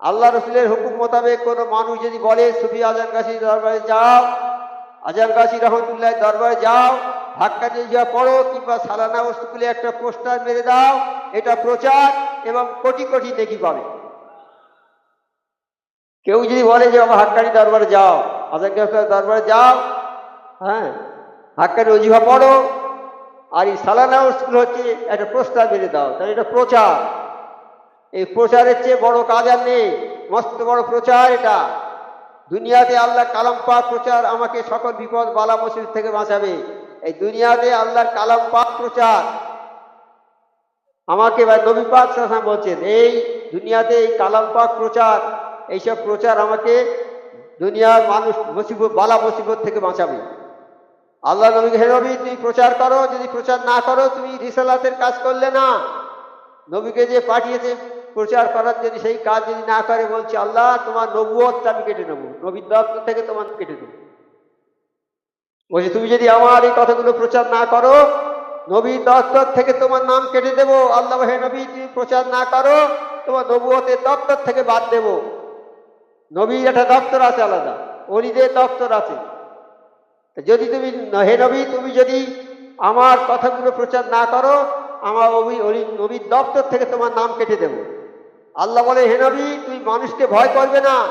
আল্লাহ রসুলের হুকুম মোতাবেক কোনো মানুষ যদি বলে, সুফি আজান গাছি দরবারে যাও, আজান গাছি রহমতুল্লাহ দরবারে যাও, ধাক্কা দিয়ে যা পড়ো কিংবা সালানা স্কুলে একটা পোস্টার মেরে দাও, এটা প্রচার এবং কোটি কোটি দেখি পাবে কেউ যদি বলে যে আমার হাক্কানি দরবারে যাও, আজান গাছি দরবারে যাও হ্যাঁ হাক্কানি অজিফা পড়ো, আর এই সালানা স্কুল হচ্ছে একটা প্রস্তাব মেরে দাও, তাহলে এটা প্রচার। এই প্রচারের চেয়ে বড় কাজ আর নেই। মস্ত বড় প্রচার এটা। দুনিয়াতে আল্লাহ কালাম পাক প্রচার আমাকে সকল বিপদ বালা মুসিবত থেকে বাঁচাবে। এই দুনিয়াতে আল্লাহর কালাম পাক প্রচার। আমাকে বা নবী পাক বলছেন, এই দুনিয়াতে এই কালাম পাক প্রচার, এইসব প্রচার আমাকে দুনিয়ার মানুষ মুসিবত বালা মুসিবত থেকে বাঁচাবে। আল্লাহ নবীকে হে নবী, তুমি প্রচার করো, যদি প্রচার না করো, তুমি রিসালাতের কাজ করলে না। নবীকে যে পাঠিয়েছে প্রচার করার যদি সেই কাজ যদি না করে, বলছে, আল্লাহ, তোমার নবুয়তটা আমি কেটে নেব। নবীর দত্ত থেকে তোমার কেটে দেবো। বলছে, তুমি যদি আমার এই কথাগুলো প্রচার না করো, নবীর দপ্তর থেকে তোমার নাম কেটে দেব। আল্লাহ, হে নবী, তুমি প্রচার না করো, তোমার নবুয়তের দপ্তর থেকে বাদ দেব। নবীর একটা দপ্তর আছে আলাদা, অলিদের দপ্তর আছে। যদি তুমি, হে নবী, তুমি যদি আমার কথাগুলো প্রচার না করো, আমার অলি, নবীর দপ্তর থেকে তোমার নাম কেটে দেব। আল্লাহ বলে হেনবি তুই মানুষকে ভয় করবে না।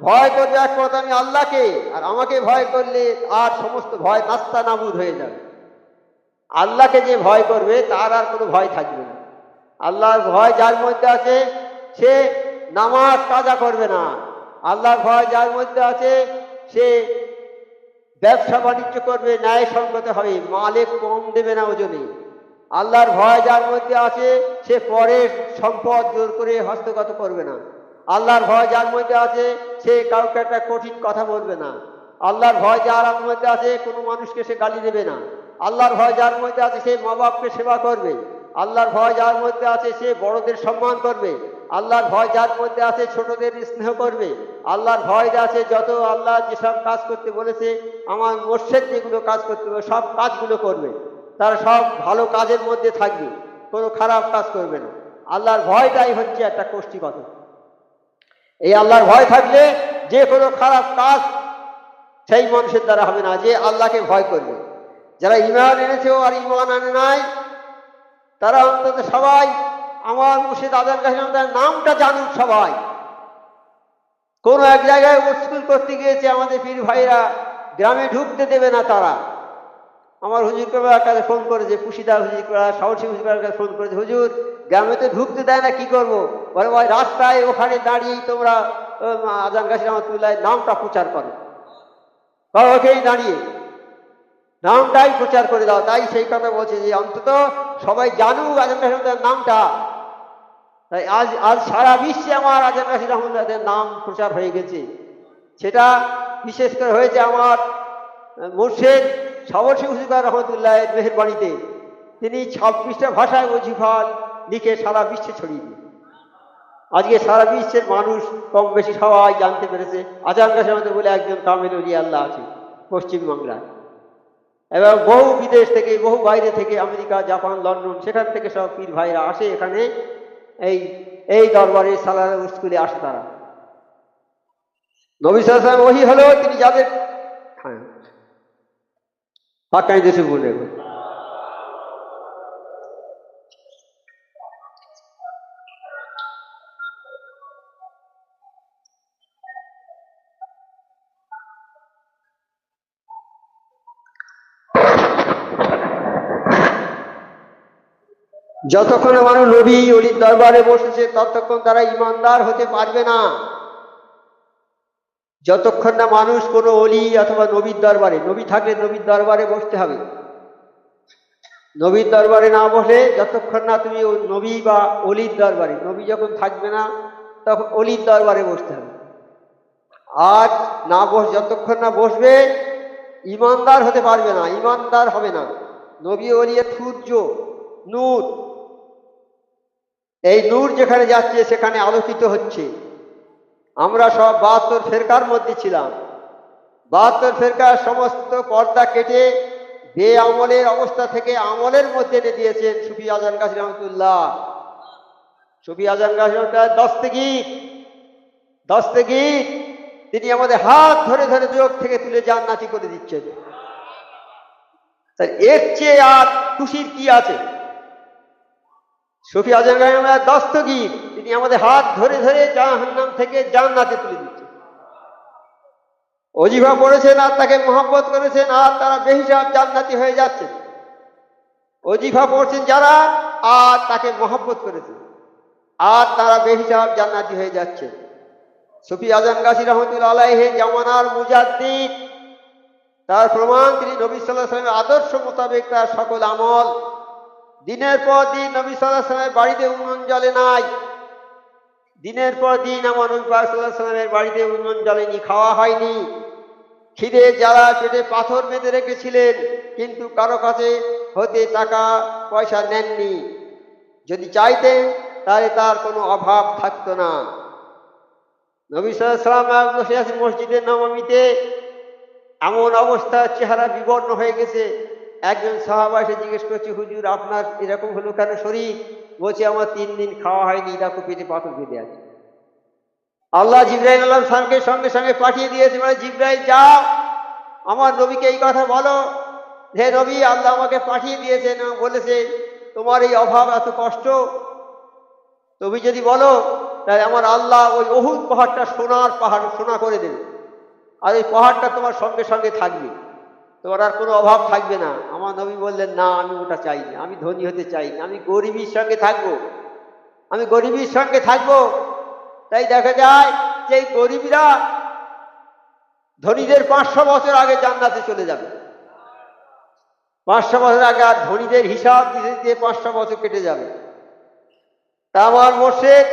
ভয় করবে একমাত্র আমি আল্লাহকে। আর আমাকে ভয় করলে আর সমস্ত ভয় নাস্তা নাবুদ হয়ে যাবে। আল্লাহকে যে ভয় করবে, তার আর কোনো ভয় থাকবে না। আল্লাহর ভয় যার মধ্যে আছে, সে নামাজ কাজা করবে না। আল্লাহর ভয় যার মধ্যে আছে, সে ব্যবসা বাণিজ্য করবে ন্যায় সঙ্গত হবে। মালে কম দেবে না ওজনে। আল্লাহর ভয় যার মধ্যে আছে, সে পরের সম্পদ জোর করে হস্তগত করবে না। আল্লাহর ভয় যার মধ্যে আছে, সে কাউকে একটা কঠিন কথা বলবে না। আল্লাহর ভয় যার মধ্যে আছে, কোনো মানুষকে সে গালি দেবে না। আল্লাহর ভয় যার মধ্যে আছে, সে মা বাপকে সেবা করবে। আল্লাহর ভয় যার মধ্যে আছে, সে বড়দের সম্মান করবে। আল্লাহর ভয় যার মধ্যে আছে, ছোটদের স্নেহ করবে। আল্লাহর ভয় আছে, যত আল্লাহ যেসব কাজ করতে বলেছে, আমার মোর্শেদ যেগুলো কাজ করতে বলে সব কাজগুলো করবে। তারা সব ভালো কাজের মধ্যে থাকবে, কোনো খারাপ কাজ করবে না। আল্লাহর ভয়টাই হচ্ছে একটা কোষ্ঠীগত। এই আল্লাহর ভয় থাকলে যে কোনো খারাপ কাজ সেই মানুষের দ্বারা হবে না, যে আল্লাহকে ভয় করবে। যারা ইমান এনেছেও আর ইমান আনে নাই, তারা অন্তত সবাই আমার মুর্শিদ আদান কাহিম তার নামটা জানুক সবাই। কোনো এক জায়গায় স্কুল করতে গিয়েছে আমাদের পীর ভাইরা, গ্রামে ঢুকতে দেবে না তারা। আমার হুজুর করার কাছে ফোন করেছে? পুশিদা হুজুর করা, সাহসী হুজুর কাছে ফোন করেছে, হুজুর, গ্রামে তো ঢুকতে দেয় না, কি করব? বলে ভাই রাস্তায় ওখানে দাঁড়িয়ে তোমরা আজান গাছি রহমতুল্লাহ নামটা প্রচার করো। বা ওকেই দাঁড়িয়ে, নামটাই প্রচার করে দাও। তাই সেই কথা বলছে যে, অন্তত সবাই জানুক আজান গাছি রহমতুল্লাহর নামটা। তাই আজ আজ সারা বিশ্বে আমার আজান গাছি রহমতুল্লাহের নাম প্রচার হয়ে গেছে। সেটা বিশেষ করে হয়েছে আমার মুর্শেদ সাবরসি হুজুর রহমতুল্লাহের মেহরবানিতে তিনি ছাব্বিশটা ভাষায় ওজিফাল লিখে সারা বিশ্বে ছড়িয়ে দিন আজকে সারা বিশ্বের মানুষ কম বেশি সবাই জানতে পেরেছে, আজান গাছের বলে একজন উলি আল্লাহ আছে পশ্চিমবাংলায় এবং বহু বিদেশ থেকে, বহু বাইরে থেকে, আমেরিকা, জাপান, লন্ডন, সেখান থেকে সব পীর ভাইরা আসে এখানে, এই এই দরবারে সালার স্কুলে আসে তারা। নবী সালাম ওহি হলো, তিনি যাদের যতক্ষণ মানুষ নবী অলির দরবারে বসেছে ততক্ষণ তারা ইমানদার হতে পারবে না। যতক্ষণ না মানুষ কোনো অলি অথবা নবীর দরবারে, নবী থাকলে নবীর দরবারে বসতে হবে। নবীর দরবারে না বসলে যতক্ষণ না তুমি নবী বা অলির দরবারে, নবী যখন থাকবে না, তখন অলির দরবারে বসতে হবে। আর না বস, যতক্ষণ না বসবে, ইমানদার হতে পারবে না, ইমানদার হবে না। নবী অলিয়ের সূর্য, নূর। এই নূর যেখানে যাচ্ছে, সেখানে আলোকিত হচ্ছে। আমরা সব বাহাত্তর ফেরকার মধ্যে ছিলাম। বাহাত্তর ফেরকার সমস্ত পর্দা কেটে বে আমলের অবস্থা থেকে আমলের মধ্যে এনে দিয়েছেন সুফি আজান গাছ রহমতুল্লাহ। সুফি আজান গাছ দস্তগীর দস্তগীর তিনি আমাদের হাত ধরে ধরে যোগ থেকে তুলে জান্নাতি করে দিচ্ছেন। এর চেয়ে আর খুশির কি আছে? সুফি সফি আজম দস্তগীর তিনি আমাদের হাত ধরে ধরে জাহান্নাম থেকে জান্নাতে তুলে দিচ্ছেন। অজিফা পড়েছেন, আর তাকে মোহাম্মত করেছেন, আর তারা বেহিসাব জান্নাতি হয়ে যাচ্ছে অজিফা পড়ছেন যারা, আর তাকে মহব্বত করেছেন, আর তারা বেহিসাব জান্নাতি হয়ে যাচ্ছে সুফি আজম গাছি রহমতুল্লা আলাইহে জামানার মুজাদ্দিদ, তার প্রমাণ তিনি নবী সাল্লাহ সাল্লামের আদর্শ মোতাবেক তার সকল আমল। দিনের পর দিন নবী সাল্লাহ সাল্লামের বাড়িতে উন্নয়ন জলে নাই। দিনের পর দিন আমার নবী পাক সাল্লাহ সাল্লামের বাড়িতে উন্নয়ন জলেনি খাওয়া হয়নি। খিদে যারা পেটে পাথর বেঁধে রেখেছিলেন, কিন্তু কারও কাছে হতে টাকা পয়সা নেননি। যদি চাইতেন, তাহলে তার কোনো অভাব থাকতো না। নবী সাল্লাম মসজিদের নবমীতে এমন অবস্থা, চেহারা বিবর্ণ হয়ে গেছে একজন সাহাবা এসে জিজ্ঞেস করছে, হুজুর, আপনার এরকম হলো কেন শরীর? বলছে, আমার তিন দিন খাওয়া হয়নি, দেখো পেটে পাথর বেঁধে আছে। আল্লাহ জিব্রাহিম আল্লাহ সামকে সঙ্গে সঙ্গে পাঠিয়ে দিয়েছে মানে জিব্রাহিম যাও, আমার নবীকে এই কথা বলো। হে নবী, আল্লাহ আমাকে পাঠিয়ে দিয়েছেন এবং বলেছে, তোমার এই অভাব এত কষ্ট। তুমি যদি বলো, তাহলে আমার আল্লাহ ওই অহুদ পাহাড়টা সোনার পাহাড়, সোনা করে দেবে। আর ওই পাহাড়টা তোমার সঙ্গে সঙ্গে থাকবে। তোমার আর কোনো অভাব থাকবে না। আমার নবী বললেন, না, আমি ওটা চাই না। আমি ধনী হতে চাই না। আমি গরিবীর সঙ্গে থাকব। আমি গরিবীর সঙ্গে থাকব। তাই দেখা যায় যে গরিবীরা ধনীদের পাঁচশো বছর আগে জান্নাতে চলে যাবে। পাঁচশো বছর আগে আর ধনীদের হিসাব দিতে দিতে পাঁচশো বছর কেটে যাবে। তা আমার মোর্শেদ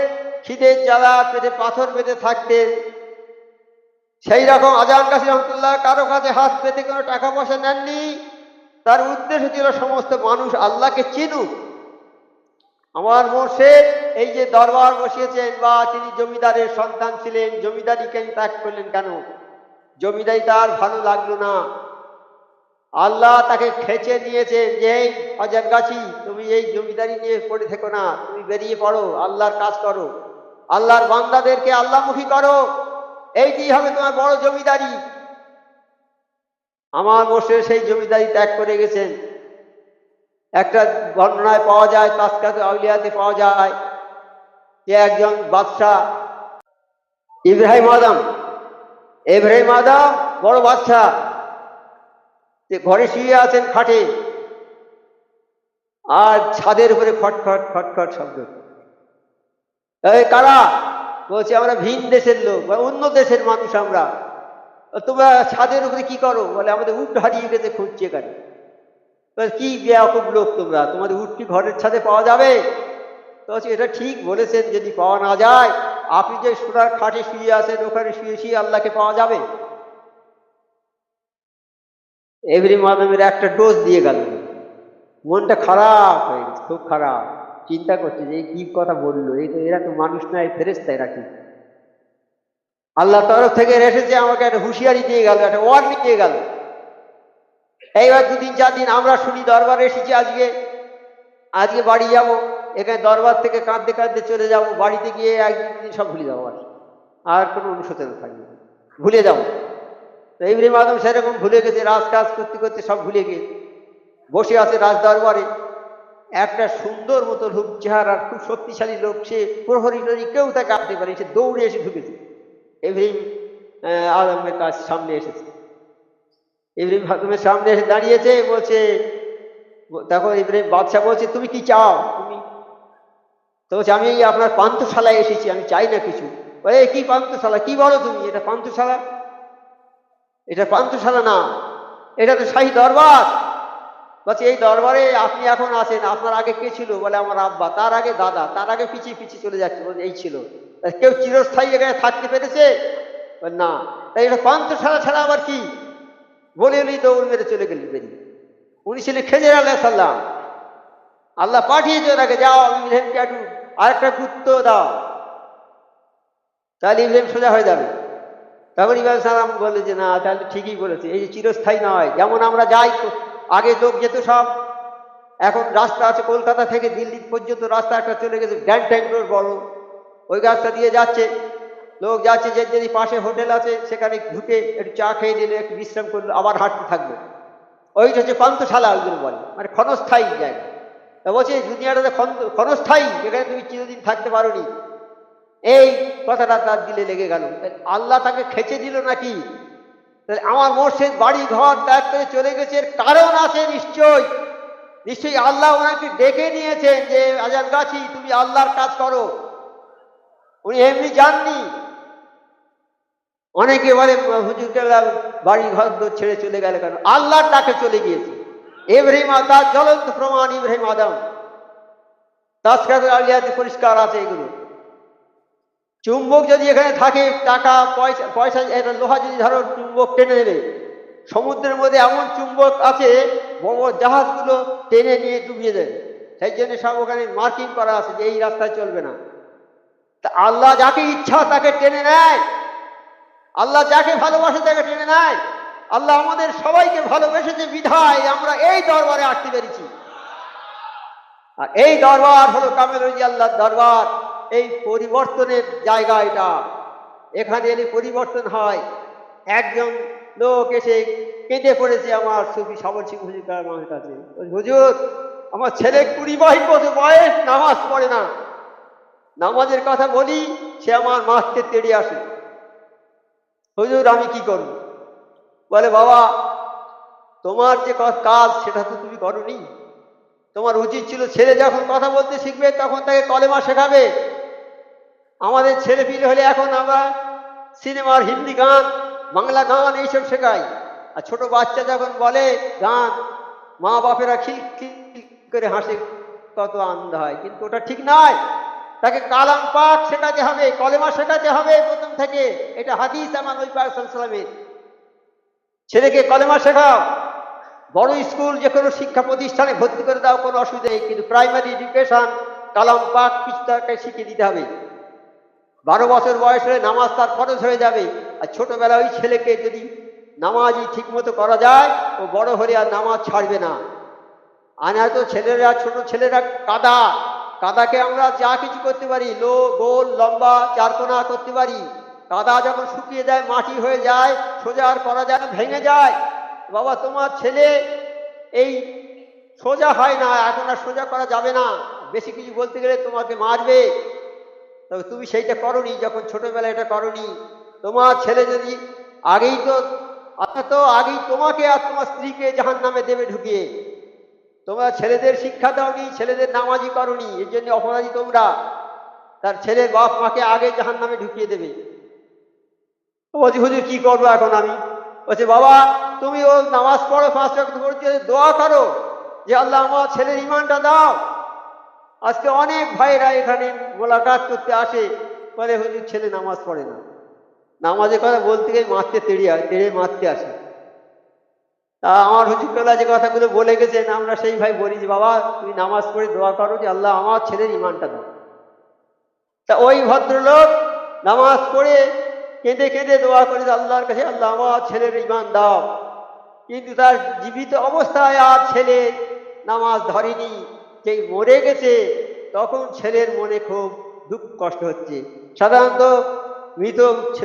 খিদের জ্বালা পেটে পাথর বেঁধে থাকতেন। সেই রকম আজান কাসি রহমতুল্লাহ কারও কাছে হাত পেতে কোনো টাকা পয়সা নেননি। তার উদ্দেশ্য ছিল সমস্ত মানুষ আল্লাহকে চিনুক। আমার মোর্শেদ, এই যে দরবার বসিয়েছেন বা তিনি জমিদারের সন্তান ছিলেন, জমিদারি কেন ত্যাগ করলেন কেন? জমিদারি তার ভালো লাগল না। আল্লাহ তাকে খেচে নিয়েছেন যে, এই অজান গাছি তুমি এই জমিদারি নিয়ে পড়ে থেকো না, তুমি বেরিয়ে পড়ো, আল্লাহর কাজ করো। আল্লাহর বান্দাদেরকে আল্লাহমুখী করো। এইটি হবে তোমার বড় জমিদারি? আমার বসে সেই জমিদারি ত্যাগ করে গেছেন। একটা বর্ণনায় পাওয়া যায়, তাস্কাতে আউলিয়াতে পাওয়া যায় যে একজন বাদশাহ ইব্রাহিম আদম ইব্রাহিম আদম বড় বাদশাহ ঘরে শুয়ে আছেন খাটে, আর ছাদের উপরে খটখট খটখট শব্দ। এই কারা? বলছে আমরা ভিন দেশের লোক বা অন্য দেশের মানুষ আমরা। তোমরা ছাদের উপরে কি করো? বলে আমাদের উঠ হারিয়ে গেছে খুঁজছে বলে, কি বেয়াকুব লোক তোমরা? তোমাদের কি ঘরের ছাদে পাওয়া যাবে? তো এটা ঠিক বলেছেন যদি পাওয়া না যায় আপনি যে সোনার খাটে শুয়ে আছেন ওখানে শুয়ে শুয়ে আল্লাহকে পাওয়া যাবে? এভরি মাদামের একটা ডোজ দিয়ে গেল। মনটা খারাপ হয়ে খুব খারাপ। চিন্তা করছে যে কি কথা বলল? এই তো এরা তো মানুষ নয় ফেরেস্তা এরা কি আল্লাহ তরফ থেকে এসেছে, আমাকে একটা হুঁশিয়ারি দিয়ে গেল, একটা ওয়ার্নিং দিয়ে গেল। এইবার দুদিন, চার দিন আমরা শুনি, দরবার এসেছি আজকে। আজকে বাড়ি যাব, এখানে দরবার থেকে কাঁদতে কাঁদতে চলে যাব, বাড়িতে গিয়ে একদিন সব ভুলে যাব আর আর কোনো অনুশোচনা থাকবে। ভুলে যাব। তো ইব্রাহিম আদম সেরকম ভুলে গেছে রাজ কাজ করতে করতে সব ভুলে গিয়ে বসে আছে রাজ দরবারে একটা সুন্দর মতো লোক চেহারার খুব শক্তিশালী লোক সে প্রহরী টহরী কেউ তাকে আনতে পারে সে দৌড়ে এসে ঢুকেছে। ইব্রাহিম আলমের কাছ সামনে এসেছে। ইব্রাহিম আদমের সামনে এসে দাঁড়িয়েছে বলছে তখন ইব্রাহিম বাদশাহ বলছে তুমি কি চাও? তুমি তো বলছে আমি আপনার পান্থশালায় এসেছি আমি চাই না কিছু। "এ, কি পান্থশালা? কি বলো তুমি? এটা পান্থশালা? এটা পান্থশালা না এটা তো শাহী দরবার। বলছে, এই দরবারে আপনি এখন আছেন, আপনার আগে কে ছিল? বলে, আমার আব্বা, তার আগে দাদা, তার আগে পিছিয়ে পিছিয়ে চলে যাচ্ছে। বলে এই ছিল। কেউ চিরস্থায়ী এখানে থাকতে পেরেছে? না। তাই এটা পান্থশালা ছাড়া ছাড়া আবার কি? বলে উনি দৌড় মেরে চলে গেলেন বেরিয়ে উনি ছিলেন খেজের আল্লাহ সাল্লাম আল্লাহ পাঠিয়েছে ওনাকে যাও ইব্রাহিমকে একটু আরেকটা গুরুত্ব দাও। তাহলে ইব্রাহিম সোজা হয়ে যাবে। তখন ইব্রাহিম সালাম বলে যে, না, তাহলে ঠিকই বলেছে। এই যে চিরস্থায়ী নয়, যেমন আমরা যাই আগে লোক যেত সব। এখন রাস্তা আছে কলকাতা থেকে দিল্লি পর্যন্ত রাস্তা একটা চলে গেছে গ্র্যান্ড ট্যাঙ্ক রোড বড়। ওই রাস্তা দিয়ে যাচ্ছে। লোক যাচ্ছে যে যদি পাশে হোটেল আছে, সেখানে ঢুকে একটু চা খেয়ে নিলে, একটু বিশ্রাম করল আবার হাঁটতে থাকবে। ওইটা হচ্ছে পান্থশালা ওইগুলো বলে মানে ক্ষণস্থায়ী জায়গা। তা বলছে দুনিয়াটাতে ক্ষণ- ক্ষণস্থায়ী, এখানে তুমি চিরদিন থাকতে পারোনি। এই কথাটা তার দিলে লেগে গেল। আল্লাহ তাকে খেচে দিল নাকি? আমার মোর্শেদ বাড়ি ঘর ত্যাগ করে চলে গেছে, এর কারণ আছে নিশ্চয়। নিশ্চয়ই আল্লাহ ওনাকে ডেকে নিয়েছেন যে আজান গাছি, তুমি আল্লাহর কাজ করো। উনি এমনি যাননি। অনেকে বলে, হুজুর কেবলা বাড়ি ঘর ছেড়ে চলে গেলে কেন? আল্লাহর ডাকে চলে গিয়েছে। ইব্রাহিম আ- তার জ্বলন্ত প্রমাণ ইব্রাহিম আদম। তাস্কাদ আলিয়াতে পরিষ্কার আছে এগুলো। চুম্বক যদি এখানে থাকে, টাকা, পয়সা পয়সা লোহা যদি ধরো, চুম্বক টেনে নেবে। সমুদ্রের মধ্যে এমন চুম্বক আছে, বড় জাহাজগুলো টেনে নিয়ে ডুবিয়ে দেয়। সেই জন্য সব ওখানে মার্কিং করা আছে যে এই রাস্তায় চলবে না। তা আল্লাহ যাকে ইচ্ছা তাকে টেনে নেয়। আল্লাহ যাকে ভালোবাসে তাকে টেনে নেয়। আল্লাহ আমাদের সবাইকে ভালোবেসেছে বিধায় আমরা এই দরবারে আসতে পেরেছি। আর এই দরবার হলো কামেল আল্লাহর দরবার। এই পরিবর্তনের জায়গা এটা। এখানে এলে পরিবর্তন হয়, একজন লোক এসে কেঁদে পড়েছে আমার সুফি সবল সিং হুজুর আমার কাছে। হুজুর, আমার ছেলে কুড়ি বাইশ বছর বয়স, নামাজ পড়ে না। নামাজের কথা বলি, সে আমার মাছকে তেড়ে আসে। হুজুর, আমি কি করব? বলে, বাবা, তোমার যে কাজ, সেটা তো তুমি করনি। তোমার উচিত ছিল ছেলে যখন কথা বলতে শিখবে, তখন তাকে কলেমা শেখাবে। আমাদের ছেলে পিলে হলে এখন আমরা সিনেমার হিন্দি গান, বাংলা গান এইসব শেখাই। আর ছোট বাচ্চা যখন বলে গান, মা বাপেরা খিল করে হাসে, কত আনন্দ হয়। কিন্তু ওটা ঠিক নয়। তাকে কালাম পাক শেখাতে হবে, কলেমা শেখাতে হবে প্রথম থেকে। এটা হাদিস আমার ওই সালামের ছেলেকে কলেমা শেখাও। বড় স্কুল যে কোনো শিক্ষা প্রতিষ্ঠানে ভর্তি করে দাও, কোনো অসুবিধা নেই। কিন্তু প্রাইমারি এডুকেশন কালাম পাক কিছু তাকে শিখিয়ে দিতে হবে। বারো বছর বয়স হলে নামাজ তার ফরজ হয়ে যাবে। আর ছোটবেলা ওই ছেলেকে যদি নামাজই ঠিক মতো করা যায়, ও বড় হলে আর নামাজ ছাড়বে না। আর হয়তো ছেলেরা, ছোট ছেলেরা কাদা। কাদাকে আমরা যা কিছু করতে পারি লো গোল, লম্বা, চারকোনা করতে পারি। কাদা যখন শুকিয়ে যায়, মাটি হয়ে যায়, সোজা আর করা যায় ভেঙে যায়। বাবা, তোমার ছেলে এই সোজা হয় না, এখন আর সোজা করা যাবে না। বেশি কিছু বলতে গেলে তোমাকে মারবে। তবে তুমি সেইটা করনি, যখন ছোটবেলায় এটা করনি। তোমার ছেলে যদি আগেই তো, অর্থাৎ তো আগেই তোমাকে আর তোমার স্ত্রীকে জাহান নামে দেবে ঢুকিয়ে তোমরা ছেলেদের শিক্ষা দাওনি, ছেলেদের নামাজি করনি, এর জন্য অপরাধী তোমরা। তার ছেলের বাপ মাকে আগে জাহান নামে ঢুকিয়ে দেবে। বলছি, হুজুর, কি করব এখন আমি? বলছে, বাবা, তুমি ও নামাজ পড়ো, পাঁচ পড়তে দোয়া করো, যে আল্লাহ আমার ছেলের ইমানটা দাও। আজকে অনেক ভাইরা এখানে মোলাকাত করতে আসে, বলে হুজুর ছেলে নামাজ পড়ে না। নামাজের কথা বলতে গিয়ে মারতে তেড়ে তেড়ে মারতে আসে। তা আমার হুজুরবেলা যে কথাগুলো বলে গেছেন, আমরা সেই ভাই বলি যে, বাবা, তুমি নামাজ পড়ে দোয়া করো যে আল্লাহ আমার ছেলের ইমানটা দাও। তা ওই ভদ্রলোক নামাজ পড়ে কেঁদে কেঁদে দোয়া করে আল্লাহর কাছে, আল্লাহ আমার ছেলের ইমান দাও। কিন্তু তার জীবিত অবস্থায় আর ছেলে নামাজ ধরেনি। যেই মরে গেছে, তখন ছেলের মনে খুব দুঃখ কষ্ট হচ্ছে। সাধারণত মৃত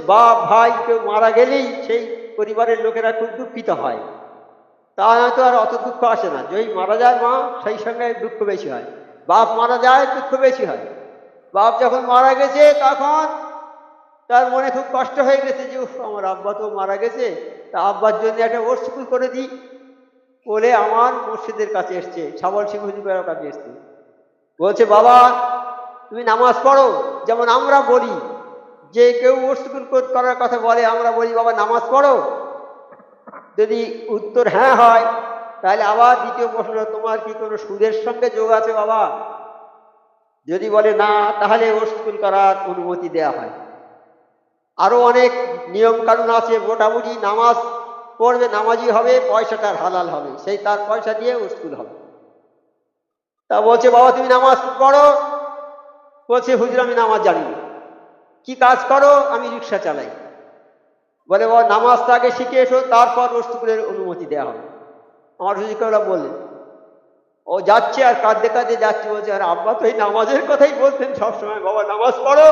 বাপ, ভাই কেউ মারা গেলেই সেই পরিবারের লোকেরা খুব দুঃখিত হয়। তা হয়তো আর অত দুঃখ আসে না। যেই মারা যায় মা, সেই সঙ্গে দুঃখ বেশি হয়। বাপ মারা যায়, দুঃখ বেশি হয়। বাপ যখন মারা গেছে, তখন তার মনে খুব কষ্ট হয়ে গেছে যে আমার আব্বা তো মারা গেছে। তা আব্বার জন্য একটা ওর স্কুল করে দিই। বলে আমার মসজিদের কাছে এসছে, সাবল সিং হুজুরের কাছে এসছে। বলছে, বাবা, তুমি নামাজ পড়ো, যেমন আমরা বলি, যে কেউ ওর স্কুল করার কথা বলে, আমরা বলি, বাবা, নামাজ পড়ো। যদি উত্তর হ্যাঁ হয়, তাহলে আবার দ্বিতীয় প্রশ্ন, তোমার কি কোনো সুদের সঙ্গে যোগ আছে, বাবা? যদি বলে না, তাহলে ওর করার অনুমতি দেয়া হয়। আরও অনেক নিয়মকানুন আছে, মোটামুটি নামাজ পড়বে, নামাজি হবে পয়সাটার হালাল হবে। সেই তার পয়সা দিয়ে ও স্কুল হবে। তা বলছে, বাবা, তুমি নামাজ পড়ো। বলছে, হুজুর, আমি নামাজ জানি না। কি কাজ করো? আমি রিক্সা চালাই। বলে, বাবা নামাজটা আগে শিখে এসো, তারপর ওর স্কুলের অনুমতি দেওয়া হবে। আমার হুজুর কেবলা বললেন, ও যাচ্ছে আর কাঁদতে কাঁদতে যাচ্ছে। বলছে, আর আব্বা, তো এই নামাজের কথাই বলতেন সবসময়। বাবা, নামাজ পড়ো।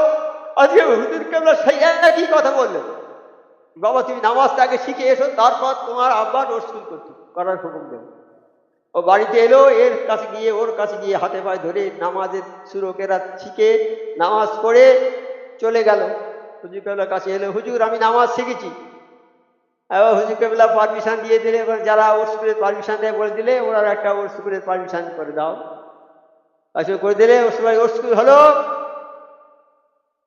আজকে হুজুর কেবলা সেই কথা বললেন। বাবা, তুমি নামাজটা আগে শিখে এসো, তারপর তোমার আব্বা রসুল করতে করার হুকুম দেবো। ও বাড়িতে এলো, এর কাছে গিয়ে, ওর কাছে গিয়ে হাতে পায়ে ধরে নামাজের সুরকেরা শিখে নামাজ পড়ে চলে গেল। হুজুর কেবলার কাছে এলো, হুজুর, আমি নামাজ শিখেছি। এবার হুজুর কেবলা পারমিশন দিয়ে দিলে, এবার যারা ওর স্কুলের পারমিশন দেয় বলে দিলে ওরা একটা ওর স্কুলের পারমিশন করে দাও। আসলে করে দিলে, ওর সময় ওর স্কুল হলো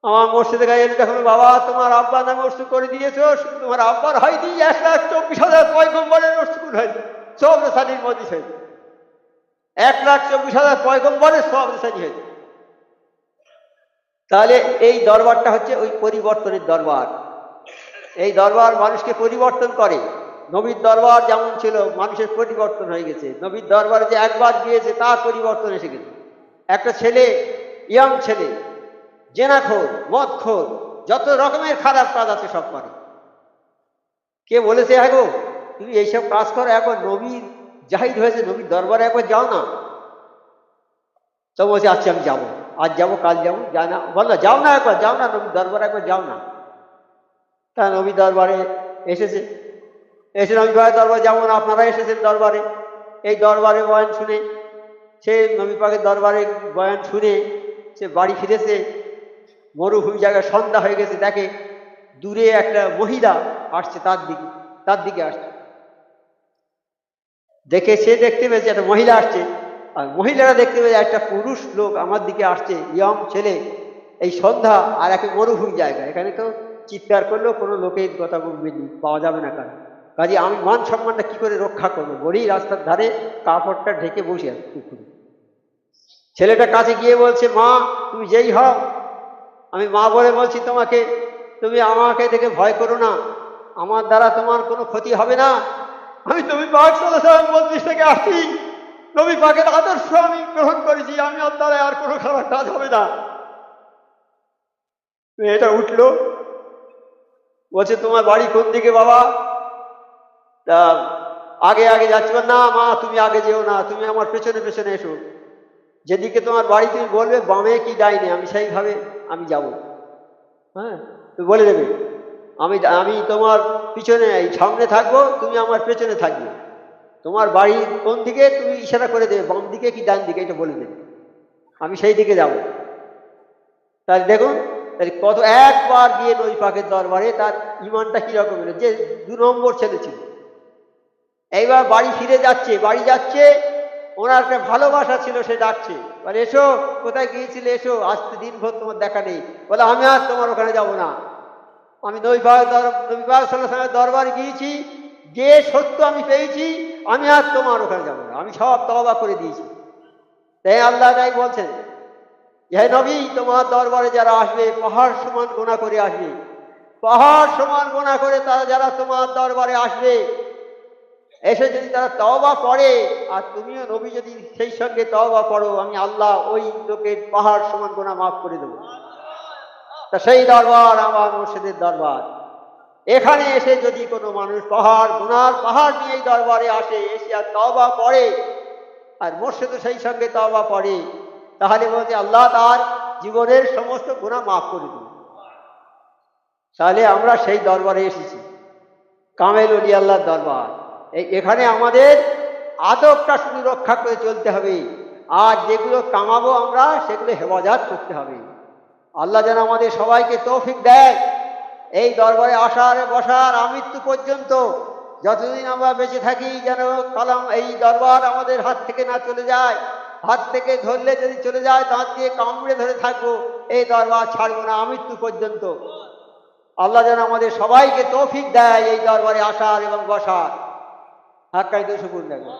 আমার মসজিদে গায়ে দেখো বাবা, তোমার আব্বা নামে ওর করে দিয়েছ তোমার আব্বার হয়নি, এক লাখ চব্বিশ হাজার পয়গম্বরের স্কুল হয়নি সব সানির মধ্যে হয়েছে এক লাখ চব্বিশ হাজার পয়গম্বরের সব সানি হয়েছে। তাহলে এই দরবারটা হচ্ছে ওই পরিবর্তনের দরবার। এই দরবার মানুষকে পরিবর্তন করে। নবীর দরবার যেমন ছিল, মানুষের পরিবর্তন হয়ে গেছে। নবীর দরবারে যে একবার গিয়েছে, তার পরিবর্তন এসে গেছে। একটা ছেলে, ইয়াং ছেলে জেনাখোর, মদখোর, যত রকমের খারাপ কাজ আছে সব করে কে বলেছে হ্যাঁ গো, তুমি এইসব কাজ করো এখন নবীর জাহির হয়েছে, নবীর দরবারে একবার যাও না। তো বলছে আচ্ছা আমি যাব। আজ যাব, কাল যাব, যা না বল না, যাও না একবার, যাও না, নবীর দরবারে একবার যাও না। তা নবী দরবারে এসেছে। এসে নবী পাকের দরবারে না, আপনারা এসেছেন দরবারে। এই দরবারে বয়ান শুনে সে নবী পাকের দরবারে বয়ান শুনে সে বাড়ি ফিরেছে। মরুভূমি জায়গায় সন্ধ্যা হয়ে গেছে, দেখে দূরে একটা মহিলা আসছে তার দিকে তার দিকে আসছে। দেখে সে দেখতে পেয়েছে একটা মহিলা আসছে, আর মহিলারা দেখতে পেয়েছে একটা পুরুষ লোক আমার দিকে আসছে, ইয়ং ছেলে, এই সন্ধ্যা আর একে মরুভূমি জায়গা। এখানে তো চিৎকার করলেও কোনো লোকের কথা বলবেনি পাওয়া যাবে না কারণ কাজে আমি মান সম্মানটা কি করে রক্ষা করব? বলেই রাস্তার ধারে কাপড়টা ঢেকে বসে আছে ছেলেটা কাছে গিয়ে বলছে, মা, তুমি যেই হও আমি মা বলে বলছি, তোমাকে, তুমি আমাকে দেখে ভয় করো না। আমার দ্বারা তোমার কোনো ক্ষতি হবে না। আমি তুমি বত্রিশ থেকে আসছি। নবী পাকের আদর্শ আমি গ্রহণ করেছি। আমি আর দ্বারা আর কোনো খারাপ কাজ হবে না। মেয়েটা উঠল। বলছে, তোমার বাড়ি কোন দিকে বাবা? তা, আগে আগে যাচ্ছি। না মা, তুমি আগে যেও না। তুমি আমার পেছনে পেছনে এসো। যেদিকে তোমার বাড়ি তুমি বলবে, বামে কি ডাইনে? আমি সেইভাবে আমি যাব। হ্যাঁ? তুমি বলে দেবে, আমি আমি তোমার পিছনে সামনে থাকব, তুমি আমার পেছনে থাকবে। তোমার বাড়ি কোন দিকে, তুমি ইশারা করে দেবে, বাম দিকে কি ডান দিকে, এটা বলে দেবে। আমি সেই দিকে যাব। তাহলে দেখুন, তাহলে কত, একবার গিয়ে নই পাকের দরবারে তার ইমানটা কীরকম যে দু নম্বর ছেলে ছিল। এইবার বাড়ি ফিরে যাচ্ছে, বাড়ি যাচ্ছে ওনার একটা ভালোবাসা ছিল, সে ডাকছে। বলে, এসো, কোথায় গিয়েছিলে? এসো, আজ দিনভর তোমার দেখা নেই। বলে, আমি আর তোমার ওখানে যাব না। আমি নবীবাগ নবীবাগ সাল্লাহ দরবারে গিয়েছি, যে সত্য আমি পেয়েছি, আমি আর তোমার ওখানে যাব না। আমি সব তবা করে দিয়েছি। তাই আল্লাহ, তাই বলছেন হে নবী, তোমার দরবারে যারা আসবে, পাহাড় সমান গোনা করে আসবে। পাহাড় সমান গোনা করে তারা যারা তোমার দরবারে আসবে এসে যদি তারা তওবা পড়ে আর তুমিও নবী যদি সেই সঙ্গে তওবা পড়ো আমি আল্লাহ ওই লোকের পাহাড় সমান গোনা মাফ করে দেবো। তা সেই দরবার, আমার মুর্শিদের দরবার। এখানে এসে যদি কোনো মানুষ পাহাড়, গুনার পাহাড় নিয়ে এই দরবারে আসে, এসে আর তওবা পড়ে আর মোর্শেদও সেই সঙ্গে তওবা পড়ে তাহলে বলছে আল্লাহ তার জীবনের সমস্ত গুণা মাফ করে দিন তাহলে আমরা সেই দরবারে এসেছি। কামেল অলি আল্লাহর দরবার। এখানে আমাদের আদবটা শুধু রক্ষা করে চলতে হবে। আর যেগুলো কামাবো আমরা, সেগুলো হেফাজত করতে হবে। আল্লাহ যেন আমাদের সবাইকে তৌফিক দেয়। এই দরবারে আসার, বসার আমৃত্যু পর্যন্ত যতদিন আমরা বেঁচে থাকি, যেন কালাম এই দরবার আমাদের হাত থেকে না চলে যায়। হাত থেকে ধরলে যদি চলে যায়, দাঁত দিয়ে কামড়ে ধরে থাকব, এই দরবার ছাড়বো না আমৃত্যু পর্যন্ত। আল্লাহ যেন আমাদের সবাইকে তৌফিক দেয় এই দরবারে আসার এবং বসার। হাক্কাই তো শুকুর দেখো